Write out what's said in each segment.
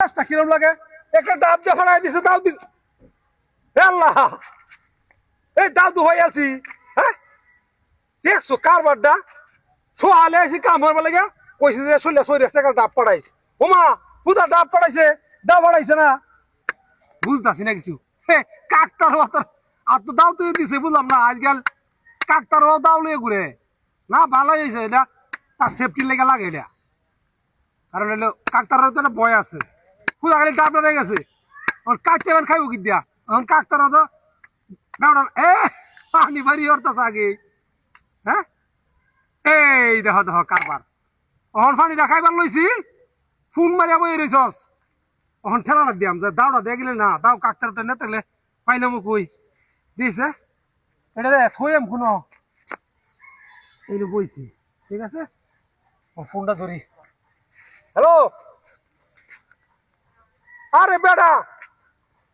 রাস্তা কিরম লাগে। একটা ডাব ফেলাই দিছে আল্লাহ, এই দু আছি হ্যাঁ দেখছ কারবারটা? আছি কইছে যে একটা ডাব ওমা ডাব ডাব না। না কিছু। কাকতার আর তো দাও তুই দিছে, বুঝলাম না, আজকাল কাকতার দাও লয়ে ঘুরে। না ভালো হয়েছে এটা। তার সেফটি লেগে লাগে এটা। কারণ হলো কাকতার ভয় আছে। পুরা খালি ডাবটা দিয়ে গেছে। এখন কাকতে বেন খাইব কি দিয়া? এখন কাকতার তো ডাবটা এ, পানি বাড়ি হরতাছে আগে। হ্যাঁ? এই দেখ দেখ, কারবার। অহন পানিটা খাইবার লইছি ফোন মারিয়া বই রইছস। অহন ঠেলা না দিয়াম যে দাওটা দিয়ে না, দাও কাকতারটা না থাকলে পাইলাম কই? দিছে? এটা দে থইয়াম কোনো এই বইছি, ঠিক আছে? ফোনটা ধরি। হ্যালো? আরে বেড়া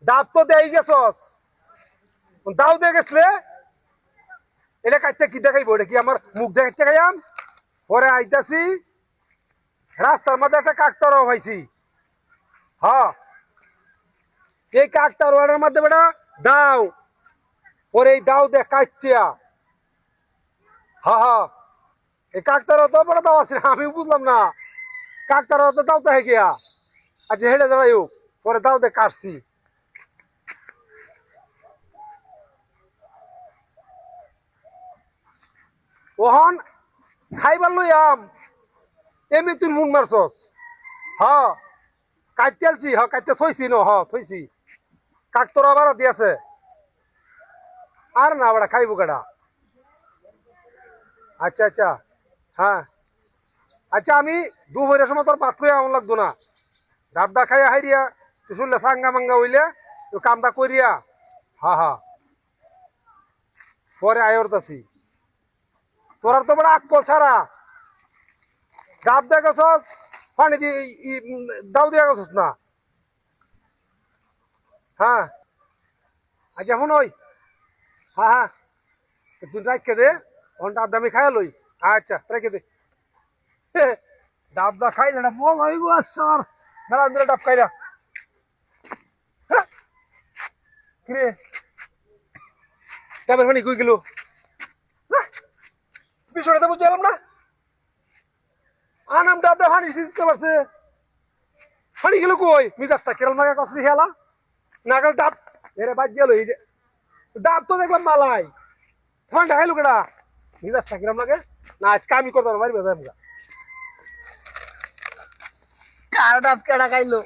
ডাব তো দেই গেছস। দাও দিয়ে গেছলে। এটা কাটতে কি দেখাইবো? এটা কি আমার মুখ দেখাইতে খাইয়াম? পরে আইতাছি, রাস্তার মধ্যে একটা কাকতারও পাইছি হ্যাঁ এই কাকতারওয়ার মধ্যে বেটা, দাও। পরে এই দাও দেখ কাটছিয়া হ্যাঁ হ্যাঁ এই কাকতারও তো বড় দাও আছে, আমি বুঝলাম না। কাকতারও তো দাও তো হয়ে গিয়া আচ্ছা হেঁটে হোক পরে দাও দে কাটছি। ওহন, খাইবার লই আম। এমনি তুই মুন মারছস। হ কাটতেলছি হ, কাটতে থইছি ন, হ, থইছি। কাক তোর আবার দিয়েছে আর না, বড়া, খাইবো কেডা? আচ্ছা আচ্ছা হ্যাঁ। আচ্ছা আমি দু বইরের সময় তোর পাত খুঁয়ে আমার লাগতো না। ডাবডা খাইয়া হাইরিয়া। শুনলে সাঙ্গা মাঙ্গা হইলে তুই কামটা করিয়া, হা হা। পরে আয়রতাছি তোরার তো বড় আকল ছাড়া। ডাব দিয়ে গেছস, পানি দিয়ে দাও দিয়ে গেছস না? হ্যাঁ আচ্ছা এখন ওই। হ্যাঁ হ্যাঁ তুই রাখকে দে এখন ডাব দামি খাইয়া লই। আচ্ছা রেখে দে। ডাব দা খাইলে না বল হইব সর মেলা ডাব খাইলা। হ্যাঁ। কিরে? ডাবের পানি কই গেল? বিষয়টা তো বুঝতে না। আনাম ডাবটা পানি সিজতে পারছে পানি গেল কই? মিজাজটা কেরল মাগা খেলা নাগাল ডাব, এরে বাদ গেল এই ডাব তো দেখলাম মালাই। ঠান্ডা খাইলো কেডা? মিজাজটা কিরম লাগে? না, আজকে আমি করতে পারব মারি বেজাম কার ডাব কেডা খাইলো?